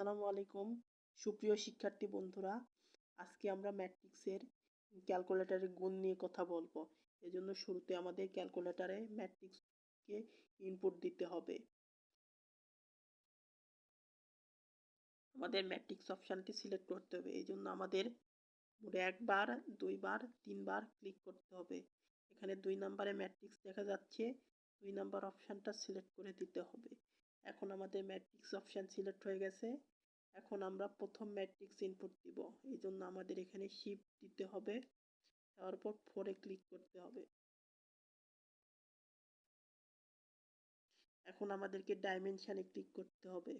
আসসালামু আলাইকুম। সুপ্রিয় শিক্ষার্থী বন্ধুরা, আজকে আমরা ম্যাট্রিক্সের ক্যালকুলেটরের গুণ নিয়ে কথা বলব। এজন্য শুরুতে আমাদের ক্যালকুলেটারে ম্যাট্রিক্সকে ইনপুট দিতে হবে। আমাদের ম্যাট্রিক্স অপশানটি সিলেক্ট করতে হবে। এই জন্য আমাদের একবার, দুইবার, তিনবার ক্লিক করতে হবে। এখানে দুই নম্বরে ম্যাট্রিক্স দেখা যাচ্ছে। দুই নাম্বার অপশানটা সিলেক্ট করে দিতে হবে। এখন আমাদের ম্যাট্রিক্স অপশান সিলেক্ট হয়ে গেছে। এখন আমরা প্রথম ম্যাট্রিক্স ইনপুট দিব। এই জন্য আমাদের এখানে শিফট দিতে হবে। তারপর ফোরে ক্লিক করতে হবে। এখন আমাদেরকে ডাইমেনশানে ক্লিক করতে হবে।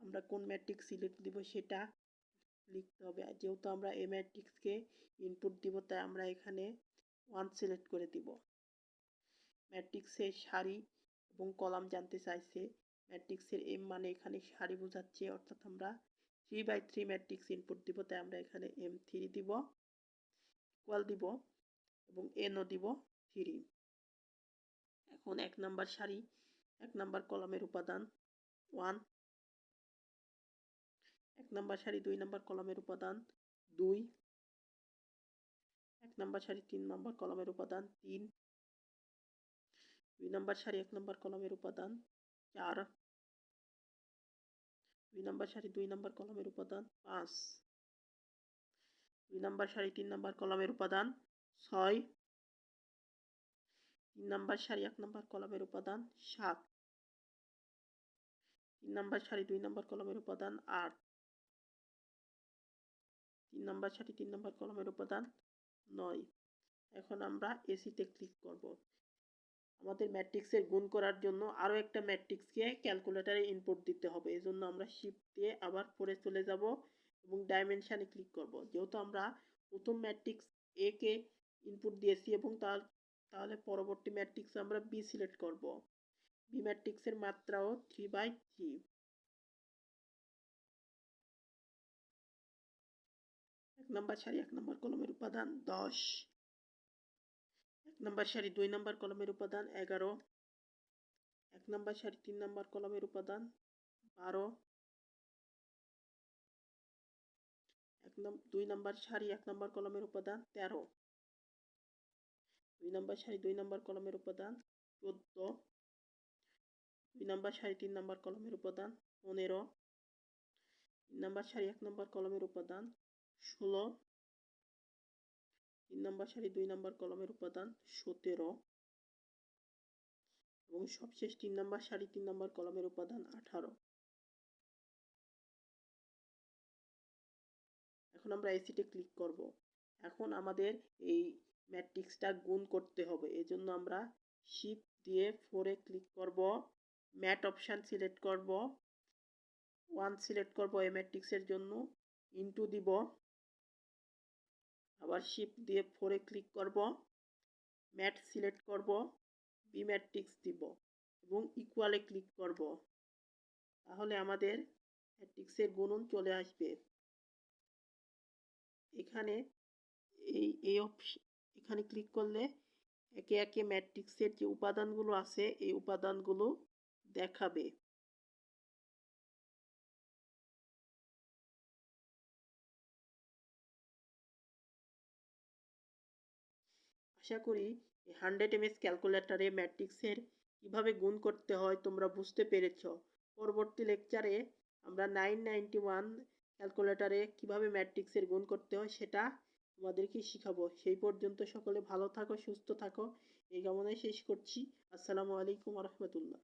আমরা কোন ম্যাট্রিক্স সিলেক্ট দিব সেটা লিখতে হবে। যেহেতু আমরা এই ম্যাট্রিক্সকে ইনপুট দিব, তাই আমরা এখানে ওয়ান সিলেক্ট করে দিব। ম্যাট্রিক্সের সারি এবং কলাম জানতে চাইছে। ম্যাট্রিক্সের এম মানে এখানে সারি বোঝাচ্ছে, অর্থাৎ আমরা three by three matrix input দিব, তাই আমরা এখানে এম থ্রি দিব ইকুয়াল দিব এবং এনও দিব থ্রি। এখন এক নাম্বার সারি, এক নাম্বার কলামের উপাদান ওয়ান এক নাম্বার সারি, দুই নাম্বার কলামের উপাদান দুই, এক নাম্বার সারি, তিন নাম্বার কলামের উপাদান তিন দুই নম্বর সারি এক নম্বর কলমের উপাদান চার দুই নম্বর সারি দুই নম্বর কলমের উপাদান পাঁচ দুই নম্বর সারি তিন নম্বর কলমের উপাদান ছয় তিন নম্বর সারি এক নম্বর কলমের উপাদান সাত তিন নম্বর সারি দুই নম্বর কলমের উপাদান আট তিন নম্বর সারি তিন নম্বর কলমের উপাদান নয় এখন আমরা এসিতে ক্লিক করব। আমাদের ম্যাট্রিক্সের গুণ করার জন্য আরও একটা ম্যাট্রিক্সকে ক্যালকুলেটারে ইনপুট দিতে হবে। এই জন্য আমরা শিফট দিয়ে আবার পরে চলে যাব এবং ডাইমেনশানে ক্লিক করব। যেহেতু আমরা প্রথম ম্যাট্রিক্স এ কে ইনপুট দিয়েছি এবং তার, তাহলে পরবর্তী ম্যাট্রিক্স আমরা বি সিলেক্ট করব। বি ম্যাট্রিক্সের মাত্রাও থ্রি বাই থ্রি এক নম্বর সারি, এক নম্বর কলমের উপাদান দশ। নম্বর সারি দুই নম্বর কলমের উপাদান এগারো। এক নম্বর সারি তিন নম্বর কলমের উপাদান বারো। এক দুই নম্বর সারি এক নম্বর কলমের উপাদান তেরো। দুই নম্বর সারি দুই নম্বর কলমের উপাদান চোদ্দ। দুই নম্বর সারি তিন নম্বর কলমের উপাদান পনেরো। তিন নম্বর সারি এক নম্বর কলমের উপাদান ষোলো। তিন নম্বর সারি, দুই নম্বর কলমের উপাদান সতেরো। এবং সবশেষ তিন নম্বর সারি, তিন নম্বর কলমের উপাদান আঠারো। এখন আমরা এসিতে ক্লিক করব। এখন আমাদের এই ম্যাট্রিক্সটা গুণ করতে হবে। এই জন্য আমরা শিফট দিয়ে ফোরে ক্লিক করব ম্যাট অপশান সিলেক্ট করব ওয়ান সিলেক্ট করব এই ম্যাট্রিক্সের জন্য ইনটু দিব। আবার শিফট দিয়ে ফোরে ক্লিক করব ম্যাট সিলেক্ট করব বি ম্যাট্রিক্স দিব এবং ইকুয়ালে ক্লিক করব। তাহলে আমাদের ম্যাট্রিক্সের গুণন চলে আসবে। এখানে এই এই এখানে ক্লিক করলে একে একে ম্যাট্রিক্সের যে উপাদানগুলো আছে, এই উপাদানগুলো দেখাবে। আশা করি হান্ড্রেড এম এস ক্যালকুলেটারে ম্যাট্রিক্সের কীভাবে গুণ করতে হয় তোমরা বুঝতে পেরেছ। পরবর্তী লেকচারে আমরা নাইন নাইনটি ওয়ান ক্যালকুলেটারে কীভাবে ম্যাট্রিক্সের গুণ করতে হয় সেটা তোমাদেরকে শিখাবো। সেই পর্যন্ত সকলে ভালো থাকো, সুস্থ থাকো। এই কামনায় শেষ করছি। আসসালামু আলাইকুম রহমতুল্লাহ।